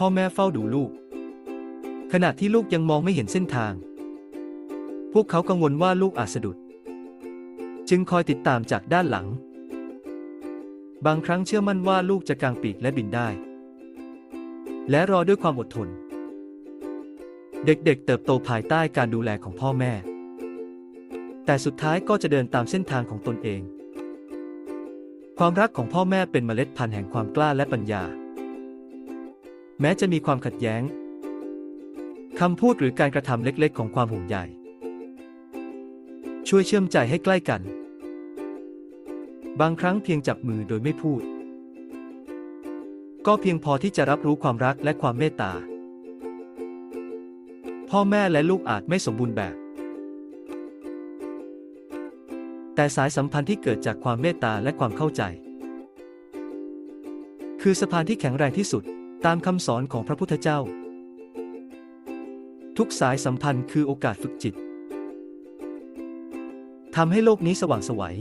พ่อแม่เฝ้าดูลูก ขณะที่ลูกยังมองไม่เห็นเส้นทาง พวกเขากังวลว่าลูกอาจสะดุด จึงคอยติดตามจากด้านหลัง บางครั้งเชื่อมั่นว่าลูกจะกางปีกและบินได้ และรอด้วยความอดทน เด็กๆเติบโตภายใต้การดูแลของพ่อแม่ แต่สุดท้ายก็จะเดินตามเส้นทางของตนเอง ความรักของพ่อแม่เป็นเมล็ดพันธุ์แห่งความกล้าและปัญญา แม้จะมีความขัดแย้งคำพูดหรือการกระทำเล็กๆ ของความห่วงใยช่วยเชื่อมใจให้ใกล้กัน บางครั้งเพียงจับมือโดยไม่พูด ก็เพียงพอที่จะรับรู้ความรักและความเมตตา พ่อแม่และลูกอาจไม่สมบูรณ์แบบ แต่สายสัมพันธ์ที่เกิดจากความเมตตาและความเข้าใจ คือสะพานที่แข็งแรงที่สุด ตามคำสอนของพระพุทธเจ้า ทุกสายสัมพันธ์คือโอกาสฝึกจิตทำให้โลกนี้สว่างไสวัย